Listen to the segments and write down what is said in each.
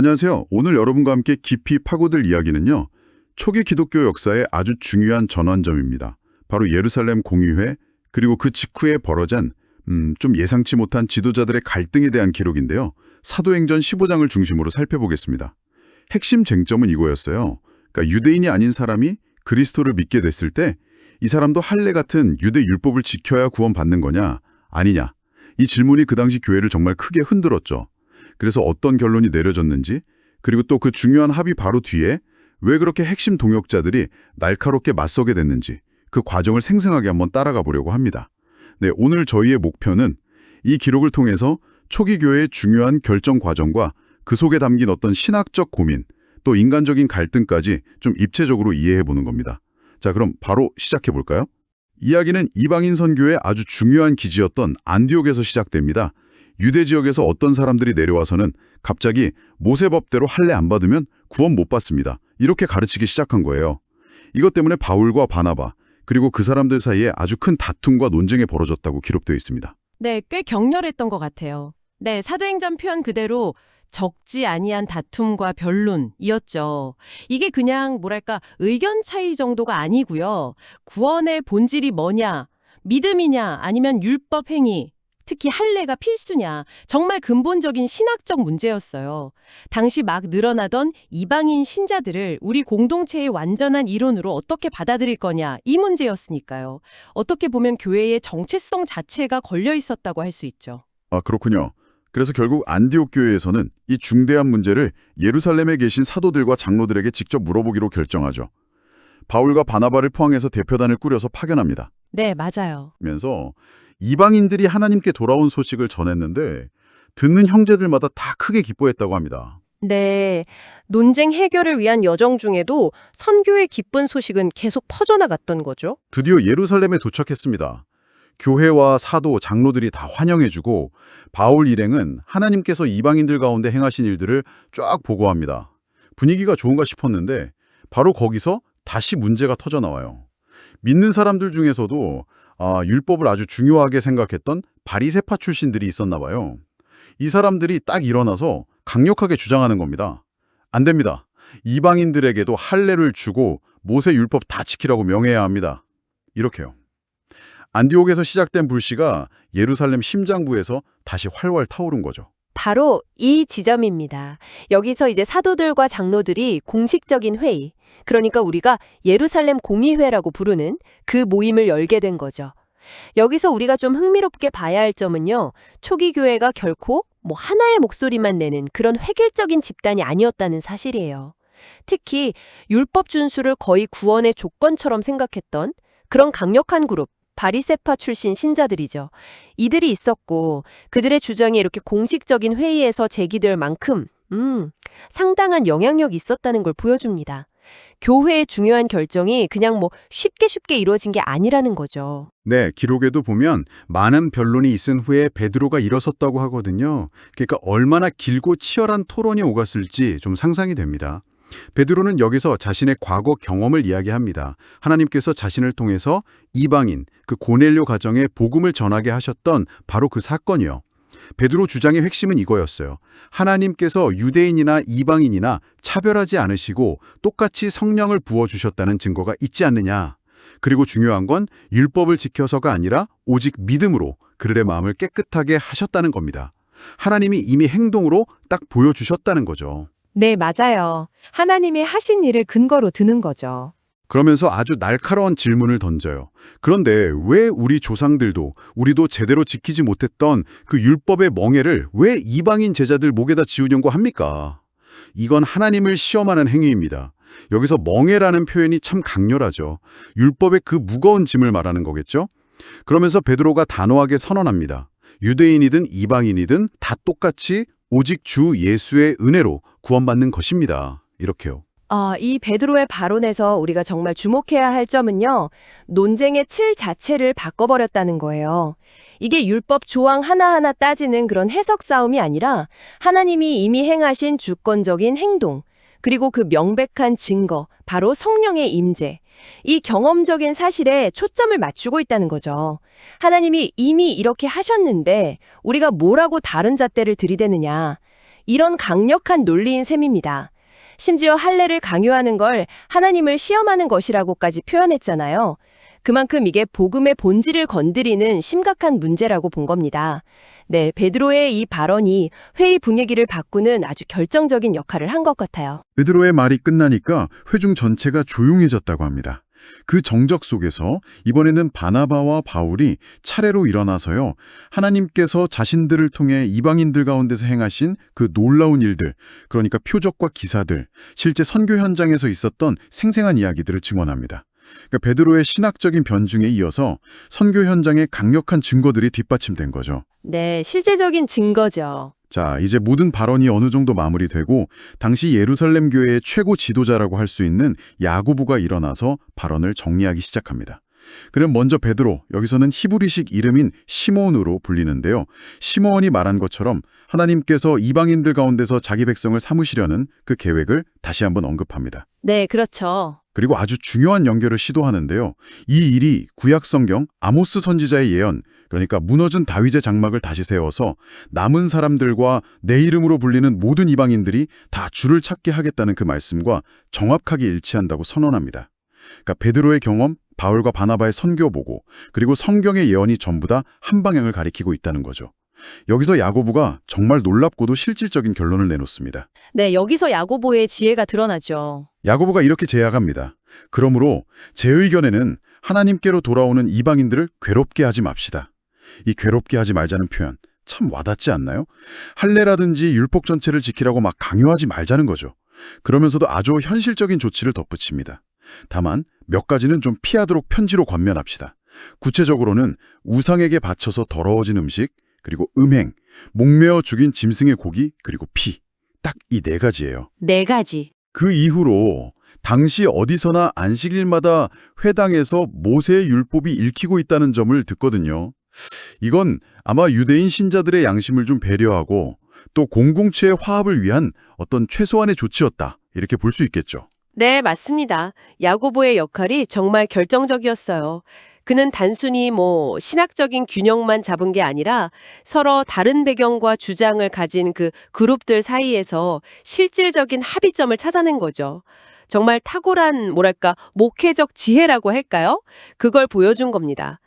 안녕하세요. 오늘 여러분과 함께 깊이 파고들 이야기는요. 초기 기독교 역사의 아주 중요한 전환점입니다. 바로 예루살렘 공의회 그리고 그 직후에 벌어진 음, 좀 예상치 못한 지도자들의 갈등에 대한 기록인데요. 사도행전 15장을 중심으로 살펴보겠습니다. 핵심 쟁점은 이거였어요. 그러니까 유대인이 아닌 사람이 그리스도를 믿게 됐을 때 이 사람도 할례 같은 유대 율법을 지켜야 구원받는 거냐 아니냐 이 질문이 그 당시 교회를 정말 크게 흔들었죠. 그래서 어떤 결론이 내려졌는지 그리고 또 그 중요한 합의 바로 뒤에 왜 그렇게 핵심 동역자들이 날카롭게 맞서게 됐는지 그 과정을 생생하게 한번 따라가 보려고 합니다. 네, 오늘 저희의 목표는 이 기록을 통해서 초기 교회의 중요한 결정 과정과 그 속에 담긴 어떤 신학적 고민, 또 인간적인 갈등까지 좀 입체적으로 이해해 보는 겁니다. 자, 그럼 바로 시작해 볼까요? 이야기는 이방인 선교의 아주 중요한 기지였던 안디옥에서 시작됩니다. 유대 지역에서 어떤 사람들이 내려와서는 갑자기 모세법대로 할례 안 받으면 구원 못 받습니다. 이렇게 가르치기 시작한 거예요. 이것 때문에 바울과 바나바 그리고 그 사람들 사이에 아주 큰 다툼과 논쟁이 벌어졌다고 기록되어 있습니다. 네, 꽤 격렬했던 것 같아요. 네, 사도행전 표현 그대로 적지 아니한 다툼과 변론이었죠. 이게 그냥 뭐랄까 의견 차이 정도가 아니고요. 구원의 본질이 뭐냐, 믿음이냐, 아니면 율법 행위, 특히 할례가 필수냐, 정말 근본적인 신학적 문제였어요. 당시 막 늘어나던 이방인 신자들을 우리 공동체의 완전한 이론으로 어떻게 받아들일 거냐, 이 문제였으니까요. 어떻게 보면 교회의 정체성 자체가 걸려 있었다고 할 수 있죠. 아, 그렇군요. 그래서 결국 안디옥 교회에서는 이 중대한 문제를 예루살렘에 계신 사도들과 장로들에게 직접 물어보기로 결정하죠. 바울과 바나바를 포항해서 대표단을 꾸려서 파견합니다. 네, 맞아요. 면서 이방인들이 하나님께 돌아온 소식을 전했는데 듣는 형제들마다 다 크게 기뻐했다고 합니다. 네. 논쟁 해결을 위한 여정 중에도 선교의 기쁜 소식은 계속 퍼져나갔던 거죠. 드디어 예루살렘에 도착했습니다. 교회와 사도, 장로들이 다 환영해주고 바울 일행은 하나님께서 이방인들 가운데 행하신 일들을 쫙 보고합니다. 분위기가 좋은가 싶었는데 바로 거기서 다시 문제가 터져나와요. 믿는 사람들 중에서도 아, 율법을 아주 중요하게 생각했던 바리세파 출신들이 있었나 봐요. 이 사람들이 딱 일어나서 강력하게 주장하는 겁니다. 안 됩니다. 이방인들에게도 할례를 주고 모세 율법 다 지키라고 명해야 합니다. 이렇게요. 안디옥에서 시작된 불씨가 예루살렘 심장부에서 다시 활활 타오른 거죠. 바로 이 지점입니다. 여기서 이제 사도들과 장로들이 공식적인 회의, 그러니까 우리가 예루살렘 공의회라고 부르는 그 모임을 열게 된 거죠. 여기서 우리가 좀 흥미롭게 봐야 할 점은요. 초기 교회가 결코 뭐 하나의 목소리만 내는 그런 획일적인 집단이 아니었다는 사실이에요. 특히 율법 준수를 거의 구원의 조건처럼 생각했던 그런 강력한 그룹, 바리세파 출신 신자들이죠. 이들이 있었고 그들의 주장이 이렇게 공식적인 회의에서 제기될 만큼 음, 상당한 영향력이 있었다는 걸 보여줍니다. 교회의 중요한 결정이 그냥 뭐 쉽게 쉽게 이루어진 게 아니라는 거죠. 네, 기록에도 보면 많은 변론이 있은 후에 베드로가 일어섰다고 하거든요. 그러니까 얼마나 길고 치열한 토론이 오갔을지 좀 상상이 됩니다. 베드로는 여기서 자신의 과거 경험을 이야기합니다. 하나님께서 자신을 통해서 이방인, 그 고넬료 가정에 복음을 전하게 하셨던 바로 그 사건이요. 베드로 주장의 핵심은 이거였어요. 하나님께서 유대인이나 이방인이나 차별하지 않으시고 똑같이 성령을 부어주셨다는 증거가 있지 않느냐. 그리고 중요한 건 율법을 지켜서가 아니라 오직 믿음으로 그들의 마음을 깨끗하게 하셨다는 겁니다. 하나님이 이미 행동으로 딱 보여주셨다는 거죠. 네, 맞아요. 하나님이 하신 일을 근거로 드는 거죠. 그러면서 아주 날카로운 질문을 던져요. 그런데 왜 우리 조상들도 우리도 제대로 지키지 못했던 그 율법의 멍해를 왜 이방인 제자들 목에다 지우려고 합니까? 이건 하나님을 시험하는 행위입니다. 여기서 멍해라는 표현이 참 강렬하죠. 율법의 그 무거운 짐을 말하는 거겠죠? 그러면서 베드로가 단호하게 선언합니다. 유대인이든 이방인이든 다 똑같이 오직 주 예수의 은혜로 구원받는 것입니다. 이렇게요. 아, 이 베드로의 발언에서 우리가 정말 주목해야 할 점은요. 논쟁의 틀 자체를 바꿔버렸다는 거예요. 이게 율법 조항 하나하나 따지는 그런 해석 싸움이 아니라 하나님이 이미 행하신 주권적인 행동, 그리고 그 명백한 증거, 바로 성령의 임재. 이 경험적인 사실에 초점을 맞추고 있다는 거죠. 하나님이 이미 이렇게 하셨는데 우리가 뭐라고 다른 잣대를 들이대느냐. 이런 강력한 논리인 셈입니다. 심지어 할례를 강요하는 걸 하나님을 시험하는 것이라고까지 표현했잖아요. 그만큼 이게 복음의 본질을 건드리는 심각한 문제라고 본 겁니다. 네, 베드로의 이 발언이 회의 분위기를 바꾸는 아주 결정적인 역할을 한 것 같아요. 베드로의 말이 끝나니까 회중 전체가 조용해졌다고 합니다. 그 정적 속에서 이번에는 바나바와 바울이 차례로 일어나서요. 하나님께서 자신들을 통해 이방인들 가운데서 행하신 그 놀라운 일들, 그러니까 표적과 기사들, 실제 선교 현장에서 있었던 생생한 이야기들을 증언합니다. 그러니까 베드로의 신학적인 변증에 이어서 선교 현장의 강력한 증거들이 뒷받침된 거죠. 네, 실제적인 증거죠. 자, 이제 모든 발언이 어느 정도 마무리되고 당시 예루살렘 교회의 최고 지도자라고 할 수 있는 야고부가 일어나서 발언을 정리하기 시작합니다. 그럼 먼저 베드로, 여기서는 히브리식 이름인 시몬으로 불리는데요. 시몬이 말한 것처럼 하나님께서 이방인들 가운데서 자기 백성을 삼으시려는 그 계획을 다시 한번 언급합니다. 네, 그렇죠. 그리고 아주 중요한 연결을 시도하는데요. 이 일이 구약 성경 아모스 선지자의 예언, 그러니까 무너진 다윗의 장막을 다시 세워서 남은 사람들과 내 이름으로 불리는 모든 이방인들이 다 주를 찾게 하겠다는 그 말씀과 정확하게 일치한다고 선언합니다. 그러니까 베드로의 경험, 바울과 바나바의 선교 보고, 그리고 성경의 예언이 전부 다 한 방향을 가리키고 있다는 거죠. 여기서 야고부가 정말 놀랍고도 실질적인 결론을 내놓습니다. 네, 여기서 야고보의 지혜가 드러나죠. 야고보가 이렇게 제약합니다. 그러므로 제 의견에는 하나님께로 돌아오는 이방인들을 괴롭게 하지 맙시다. 이 괴롭게 하지 말자는 표현 참 와닿지 않나요? 할례라든지 율법 전체를 지키라고 막 강요하지 말자는 거죠. 그러면서도 아주 현실적인 조치를 덧붙입니다. 다만 몇 가지는 좀 피하도록 편지로 권면합시다. 구체적으로는 우상에게 바쳐서 더러워진 음식, 그리고 음행, 목매어 죽인 짐승의 고기, 그리고 피. 딱 이 네 가지예요. 네 가지. 그 이후로 당시 어디서나 안식일마다 회당에서 모세의 율법이 읽히고 있다는 점을 듣거든요. 이건 아마 유대인 신자들의 양심을 좀 배려하고 또 공동체의 화합을 위한 어떤 최소한의 조치였다. 이렇게 볼 수 있겠죠. 네, 맞습니다. 야고보의 역할이 정말 결정적이었어요. 그는 단순히 뭐 신학적인 균형만 잡은 게 아니라 서로 다른 배경과 주장을 가진 그 그룹들 사이에서 실질적인 합의점을 찾아낸 거죠. 정말 탁월한 뭐랄까 목회적 지혜라고 할까요? 그걸 보여준 겁니다.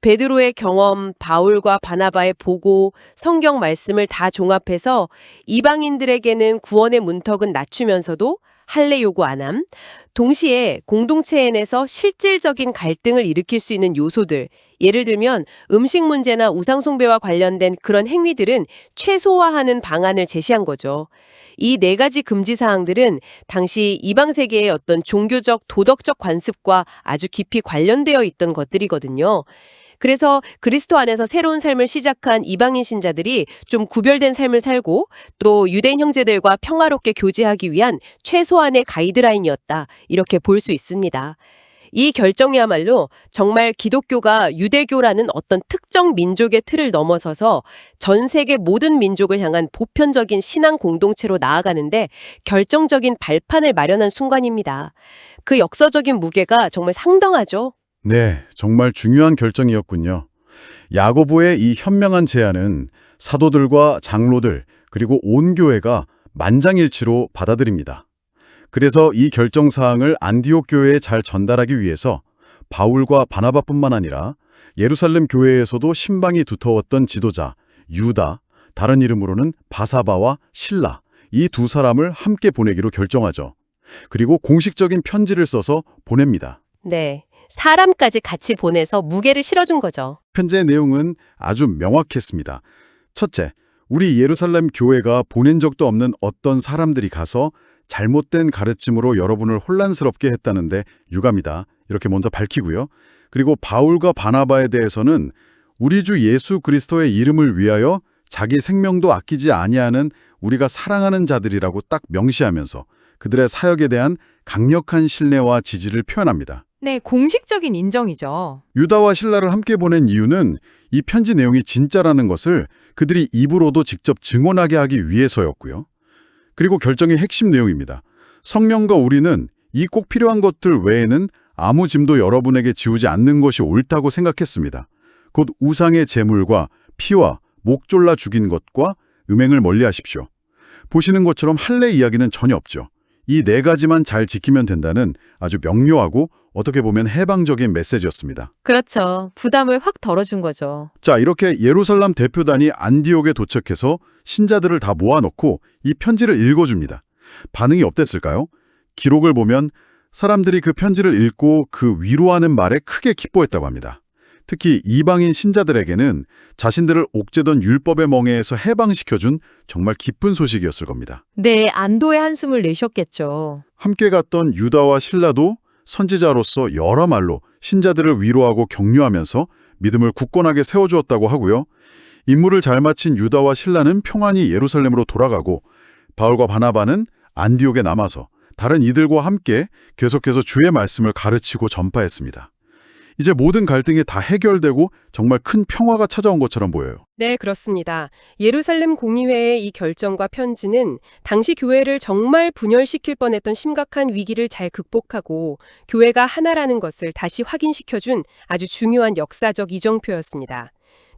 베드로의 경험, 바울과 바나바의 보고, 성경 말씀을 다 종합해서 이방인들에게는 구원의 문턱은 낮추면서도 할례 요구 안함, 동시에 공동체 내에서 실질적인 갈등을 일으킬 수 있는 요소들, 예를 들면 음식 문제나 우상숭배와 관련된 그런 행위들은 최소화하는 방안을 제시한 거죠. 이 네 가지 금지 사항들은 당시 이방 세계의 어떤 종교적 도덕적 관습과 아주 깊이 관련되어 있던 것들이거든요. 그래서 그리스도 안에서 새로운 삶을 시작한 이방인 신자들이 좀 구별된 삶을 살고 또 유대인 형제들과 평화롭게 교제하기 위한 최소한의 가이드라인이었다. 이렇게 볼 수 있습니다. 이 결정이야말로 정말 기독교가 유대교라는 어떤 특정 민족의 틀을 넘어서서 전 세계 모든 민족을 향한 보편적인 신앙 공동체로 나아가는데 결정적인 발판을 마련한 순간입니다. 그 역사적인 무게가 정말 상당하죠. 네, 정말 중요한 결정이었군요. 야고보의 이 현명한 제안은 사도들과 장로들 그리고 온 교회가 만장일치로 받아들입니다. 그래서 이 결정 사항을 안디옥 교회에 잘 전달하기 위해서 바울과 바나바뿐만 아니라 예루살렘 교회에서도 신방이 두터웠던 지도자 유다, 다른 이름으로는 바사바와 실라 이 두 사람을 함께 보내기로 결정하죠. 그리고 공식적인 편지를 써서 보냅니다. 네. 사람까지 같이 보내서 무게를 실어준 거죠. 편지의 내용은 아주 명확했습니다. 첫째, 우리 예루살렘 교회가 보낸 적도 없는 어떤 사람들이 가서 잘못된 가르침으로 여러분을 혼란스럽게 했다는데 유감이다. 이렇게 먼저 밝히고요. 그리고 바울과 바나바에 대해서는 우리 주 예수 그리스도의 이름을 위하여 자기 생명도 아끼지 아니하는 우리가 사랑하는 자들이라고 딱 명시하면서 그들의 사역에 대한 강력한 신뢰와 지지를 표현합니다. 네, 공식적인 인정이죠. 유다와 신라를 함께 보낸 이유는 이 편지 내용이 진짜라는 것을 그들이 입으로도 직접 증언하게 하기 위해서였고요. 그리고 결정의 핵심 내용입니다. 성령과 우리는 이 꼭 필요한 것들 외에는 아무 짐도 여러분에게 지우지 않는 것이 옳다고 생각했습니다. 곧 우상의 제물과 피와 목 졸라 죽인 것과 음행을 멀리하십시오. 보시는 것처럼 할례 이야기는 전혀 없죠. 이 네 가지만 잘 지키면 된다는 아주 명료하고 어떻게 보면 해방적인 메시지였습니다. 그렇죠. 부담을 확 덜어준 거죠. 자, 이렇게 예루살렘 대표단이 안디옥에 도착해서 신자들을 다 모아놓고 이 편지를 읽어줍니다. 반응이 어땠을까요? 기록을 보면 사람들이 그 편지를 읽고 그 위로하는 말에 크게 기뻐했다고 합니다. 특히 이방인 신자들에게는 자신들을 옥죄던 율법의 멍에에서 해방시켜준 정말 기쁜 소식이었을 겁니다. 네, 안도의 한숨을 내셨겠죠. 함께 갔던 유다와 신라도 선지자로서 여러 말로 신자들을 위로하고 격려하면서 믿음을 굳건하게 세워주었다고 하고요. 임무를 잘 마친 유다와 신라는 평안히 예루살렘으로 돌아가고 바울과 바나바는 안디옥에 남아서 다른 이들과 함께 계속해서 주의 말씀을 가르치고 전파했습니다. 이제 모든 갈등이 다 해결되고 정말 큰 평화가 찾아온 것처럼 보여요. 네, 그렇습니다. 예루살렘 공의회의 이 결정과 편지는 당시 교회를 정말 분열시킬 뻔했던 심각한 위기를 잘 극복하고 교회가 하나라는 것을 다시 확인시켜준 아주 중요한 역사적 이정표였습니다.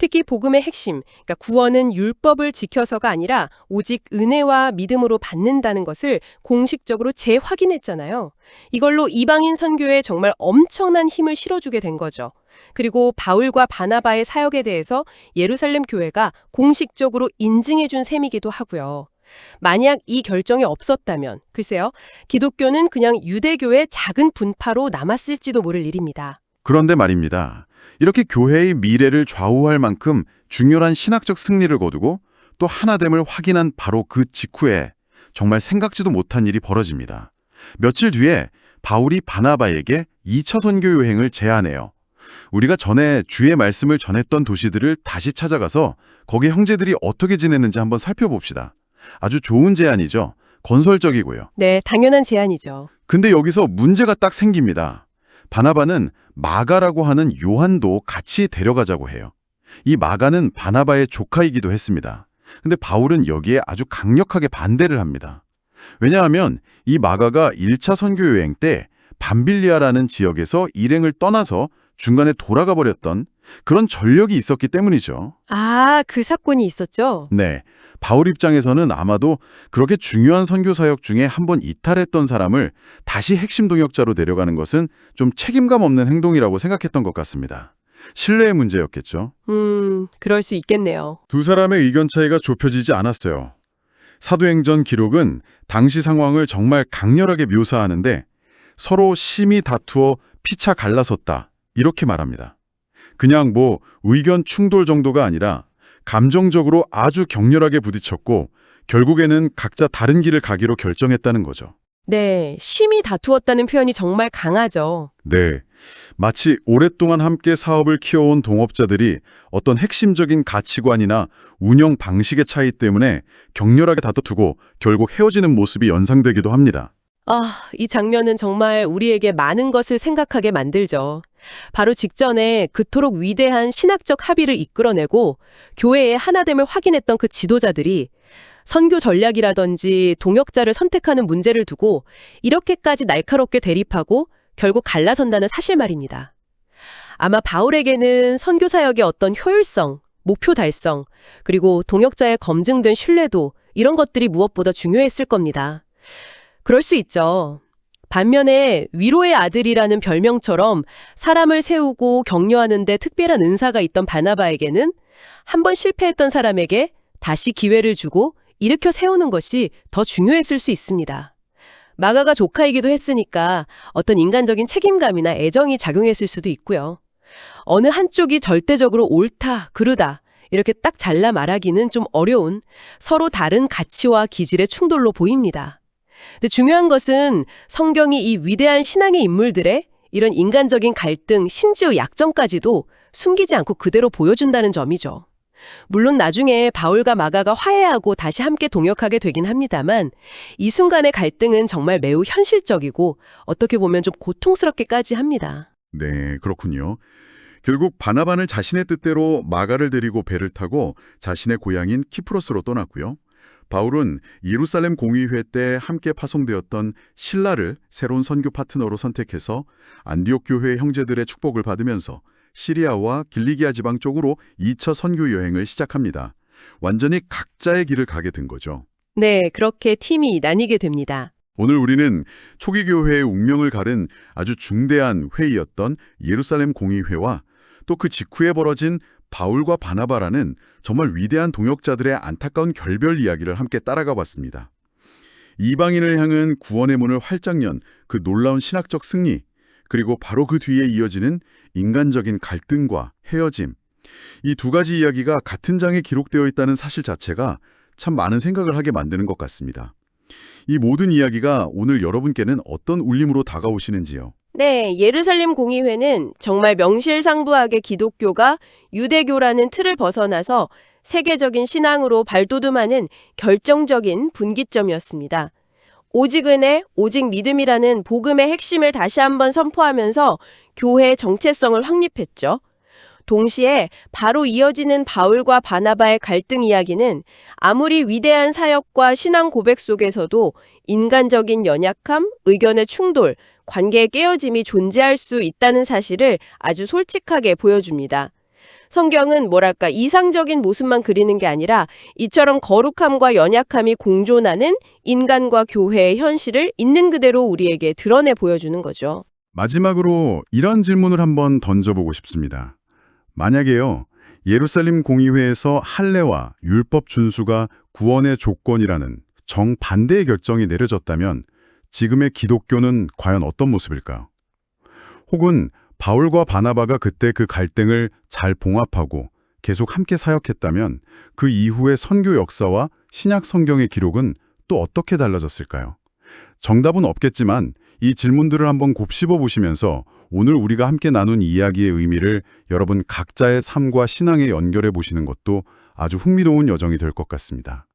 특히 복음의 핵심, 그러니까 구원은 율법을 지켜서가 아니라 오직 은혜와 믿음으로 받는다는 것을 공식적으로 재확인했잖아요. 이걸로 이방인 선교에 정말 엄청난 힘을 실어주게 된 거죠. 그리고 바울과 바나바의 사역에 대해서 예루살렘 교회가 공식적으로 인증해준 셈이기도 하고요. 만약 이 결정이 없었다면, 글쎄요, 기독교는 그냥 유대교의 작은 분파로 남았을지도 모를 일입니다. 그런데 말입니다. 이렇게 교회의 미래를 좌우할 만큼 중요한 신학적 승리를 거두고 또 하나됨을 확인한 바로 그 직후에 정말 생각지도 못한 일이 벌어집니다. 며칠 뒤에 바울이 바나바에게 2차 선교 여행을 제안해요. 우리가 전에 주의 말씀을 전했던 도시들을 다시 찾아가서 거기 형제들이 어떻게 지내는지 한번 살펴봅시다. 아주 좋은 제안이죠. 건설적이고요. 네, 당연한 제안이죠. 근데 여기서 문제가 딱 생깁니다. 바나바는 마가라고 하는 요한도 같이 데려가자고 해요. 이 마가는 바나바의 조카이기도 했습니다. 근데 바울은 여기에 아주 강력하게 반대를 합니다. 왜냐하면 이 마가가 1차 선교 여행 때 밤빌리아라는 지역에서 일행을 떠나서 중간에 돌아가 버렸던 그런 전력이 있었기 때문이죠. 아, 그 사건이 있었죠? 네. 바울 입장에서는 아마도 그렇게 중요한 선교 사역 중에 한 번 이탈했던 사람을 다시 핵심 동역자로 데려가는 것은 좀 책임감 없는 행동이라고 생각했던 것 같습니다. 신뢰의 문제였겠죠. 음, 그럴 수 있겠네요. 두 사람의 의견 차이가 좁혀지지 않았어요. 사도행전 기록은 당시 상황을 정말 강렬하게 묘사하는데 서로 심히 다투어 피차 갈라섰다 이렇게 말합니다. 그냥 뭐 의견 충돌 정도가 아니라 감정적으로 아주 격렬하게 부딪혔고 결국에는 각자 다른 길을 가기로 결정했다는 거죠. 네, 심히 다투었다는 표현이 정말 강하죠. 네. 마치 오랫동안 함께 사업을 키워온 동업자들이 어떤 핵심적인 가치관이나 운영 방식의 차이 때문에 격렬하게 다투고 결국 헤어지는 모습이 연상되기도 합니다. 아, 이 장면은 정말 우리에게 많은 것을 생각하게 만들죠. 바로 직전에 그토록 위대한 신학적 합의를 이끌어내고 교회의 하나됨을 확인했던 그 지도자들이 선교 전략이라든지 동역자를 선택하는 문제를 두고 이렇게까지 날카롭게 대립하고 결국 갈라선다는 사실 말입니다. 아마 바울에게는 선교 사역의 어떤 효율성, 목표 달성, 그리고 동역자의 검증된 신뢰도 이런 것들이 무엇보다 중요했을 겁니다. 그럴 수 있죠. 반면에 위로의 아들이라는 별명처럼 사람을 세우고 격려하는 데 특별한 은사가 있던 바나바에게는 한 번 실패했던 사람에게 다시 기회를 주고 일으켜 세우는 것이 더 중요했을 수 있습니다. 마가가 조카이기도 했으니까 어떤 인간적인 책임감이나 애정이 작용했을 수도 있고요. 어느 한쪽이 절대적으로 옳다, 그르다 이렇게 딱 잘라 말하기는 좀 어려운 서로 다른 가치와 기질의 충돌로 보입니다. 근데 중요한 것은 성경이 이 위대한 신앙의 인물들의 이런 인간적인 갈등, 심지어 약점까지도 숨기지 않고 그대로 보여준다는 점이죠. 물론 나중에 바울과 마가가 화해하고 다시 함께 동역하게 되긴 합니다만 이 순간의 갈등은 정말 매우 현실적이고 어떻게 보면 좀 고통스럽게까지 합니다. 네, 그렇군요. 결국 바나바는 자신의 뜻대로 마가를 데리고 배를 타고 자신의 고향인 키프로스로 떠났고요. 바울은 예루살렘 공의회 때 함께 파송되었던 신라를 새로운 선교 파트너로 선택해서 안디옥 교회 형제들의 축복을 받으면서 시리아와 길리기아 지방 쪽으로 2차 선교 여행을 시작합니다. 완전히 각자의 길을 가게 된 거죠. 네, 그렇게 팀이 나뉘게 됩니다. 오늘 우리는 초기 교회의 운명을 가른 아주 중대한 회의였던 예루살렘 공의회와 또 그 직후에 벌어진 바울과 바나바라는 정말 위대한 동역자들의 안타까운 결별 이야기를 함께 따라가 봤습니다. 이방인을 향한 구원의 문을 활짝 연 그 놀라운 신학적 승리, 그리고 바로 그 뒤에 이어지는 인간적인 갈등과 헤어짐. 이 두 가지 이야기가 같은 장에 기록되어 있다는 사실 자체가 참 많은 생각을 하게 만드는 것 같습니다. 이 모든 이야기가 오늘 여러분께는 어떤 울림으로 다가오시는지요? 네, 예루살렘 공의회는 정말 명실상부하게 기독교가 유대교라는 틀을 벗어나서 세계적인 신앙으로 발돋움하는 결정적인 분기점이었습니다. 오직 은혜, 오직 믿음이라는 복음의 핵심을 다시 한번 선포하면서 교회의 정체성을 확립했죠. 동시에 바로 이어지는 바울과 바나바의 갈등 이야기는 아무리 위대한 사역과 신앙 고백 속에서도 인간적인 연약함, 의견의 충돌, 관계의 깨어짐이 존재할 수 있다는 사실을 아주 솔직하게 보여줍니다. 성경은 뭐랄까 이상적인 모습만 그리는 게 아니라 이처럼 거룩함과 연약함이 공존하는 인간과 교회의 현실을 있는 그대로 우리에게 드러내 보여주는 거죠. 마지막으로 이런 질문을 한번 던져보고 싶습니다. 만약에요, 예루살렘 공의회에서 할례와 율법 준수가 구원의 조건이라는 정반대의 결정이 내려졌다면 지금의 기독교는 과연 어떤 모습일까요? 혹은 바울과 바나바가 그때 그 갈등을 잘 봉합하고 계속 함께 사역했다면 그 이후의 선교 역사와 신약 성경의 기록은 또 어떻게 달라졌을까요? 정답은 없겠지만 이 질문들을 한번 곱씹어 보시면서 오늘 우리가 함께 나눈 이야기의 의미를 여러분 각자의 삶과 신앙에 연결해 보시는 것도 아주 흥미로운 여정이 될 것 같습니다.